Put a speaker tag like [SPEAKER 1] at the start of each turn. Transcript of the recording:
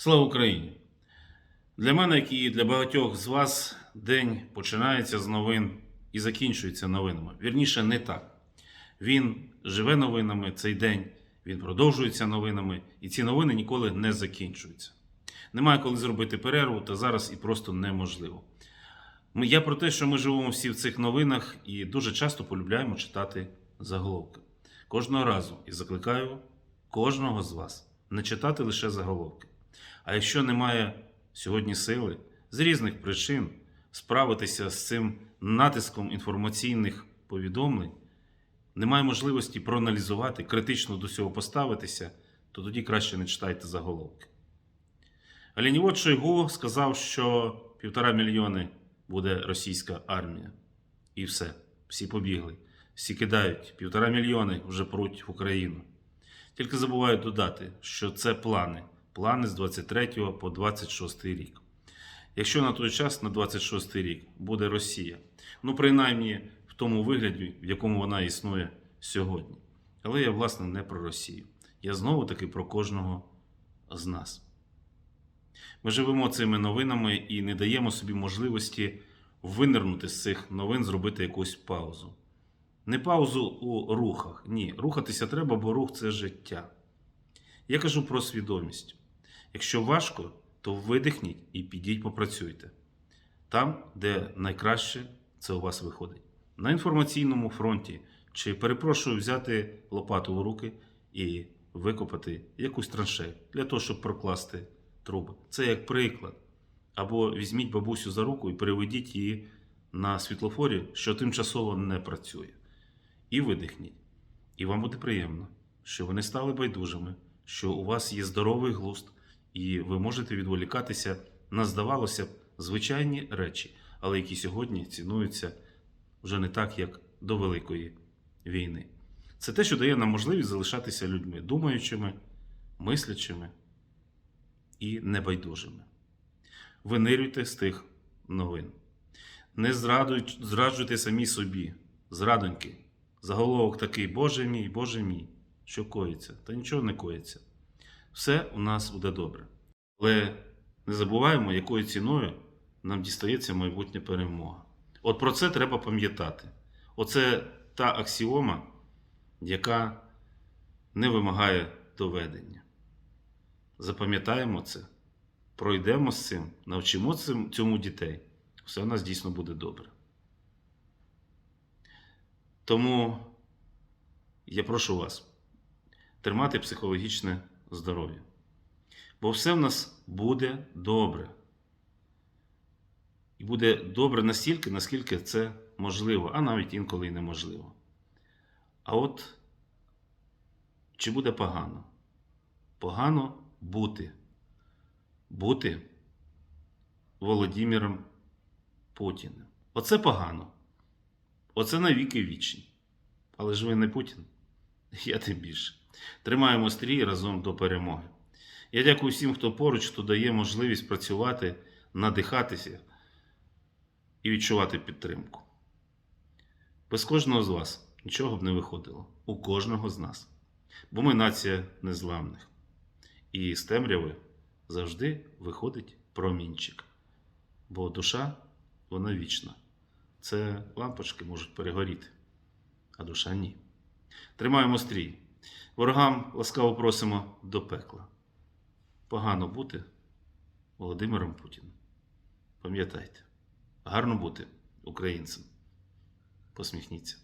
[SPEAKER 1] Слава Україні! Для мене, як і для багатьох з вас, день починається з новин і закінчується новинами. Вірніше, не так. Він живе новинами цей день, він продовжується новинами, і ці новини ніколи не закінчуються. Немає коли зробити перерву, та зараз і просто неможливо. Я про те, що ми живемо всі в цих новинах і дуже часто полюбляємо читати заголовки. Кожного разу і закликаю кожного з вас не читати лише заголовки. А якщо немає сьогодні сили з різних причин справитися з цим натиском інформаційних повідомлень, немає можливості проаналізувати, критично до цього поставитися, то тоді краще не читайте заголовки. Ленівод Шойгу сказав, що півтора мільйони буде російська армія. І все, всі побігли. Всі кидають, півтора мільйони вже пруть в Україну. Тільки забувають додати, що це плани. Плани з 23 по 26 рік. Якщо на той час, на 26 рік, буде Росія, ну принаймні в тому вигляді, в якому вона існує сьогодні. Але я, власне, не про Росію. Я знову таки про кожного з нас. Ми живемо цими новинами і не даємо собі можливості винирнути з цих новин, зробити якусь паузу. Не паузу у рухах. Ні, рухатися треба, бо рух це життя. Я кажу про свідомість. Якщо важко, то видихніть і підіть попрацюйте. Там, де найкраще це у вас виходить. На інформаційному фронті, чи перепрошую взяти лопату в руки і викопати якусь траншею для того, щоб прокласти труби. Це як приклад. Або візьміть бабусю за руку і переведіть її на світлофорі, що тимчасово не працює. І видихніть. І вам буде приємно, що ви не стали байдужими, що у вас є здоровий глузд, і ви можете відволікатися на, здавалося б, звичайні речі, але які сьогодні цінуються вже не так, як до Великої війни. Це те, що дає нам можливість залишатися людьми, думаючими, мислячими і небайдужими. Винирюйте з тих новин. Не зраджуйте самі собі, зрадоньки. Заголовок такий: Боже мій, Боже мій, що коїться, та нічого не коїться. Все у нас буде добре. Але не забуваємо, якою ціною нам дістається майбутня перемога. От про це треба пам'ятати. Оце та аксіома, яка не вимагає доведення. Запам'ятаємо це, пройдемо з цим, навчимо цьому дітей. Все у нас дійсно буде добре. Тому я прошу вас тримати психологічне здоров'я. Бо все в нас буде добре. І буде добре настільки, наскільки це можливо, а навіть інколи й неможливо. А от чи буде погано? Погано бути. Бути Володимиром Путіним. Оце погано. Оце навіки вічні. Але ж ви не Путін. Я тим більше. Тримаємо стрій разом до перемоги. Я дякую всім, хто поруч, хто дає можливість працювати, надихатися і відчувати підтримку. Без кожного з вас нічого б не виходило. У кожного з нас. Бо ми нація незламних. І з темряви завжди виходить промінчик. Бо душа, вона вічна. Це лампочки можуть перегоріти, а душа ні. Тримаємо стрій. Ворогам ласкаво просимо до пекла. Погано бути Володимиром Путіним. Пам'ятайте, гарно бути українцем. Посміхніться.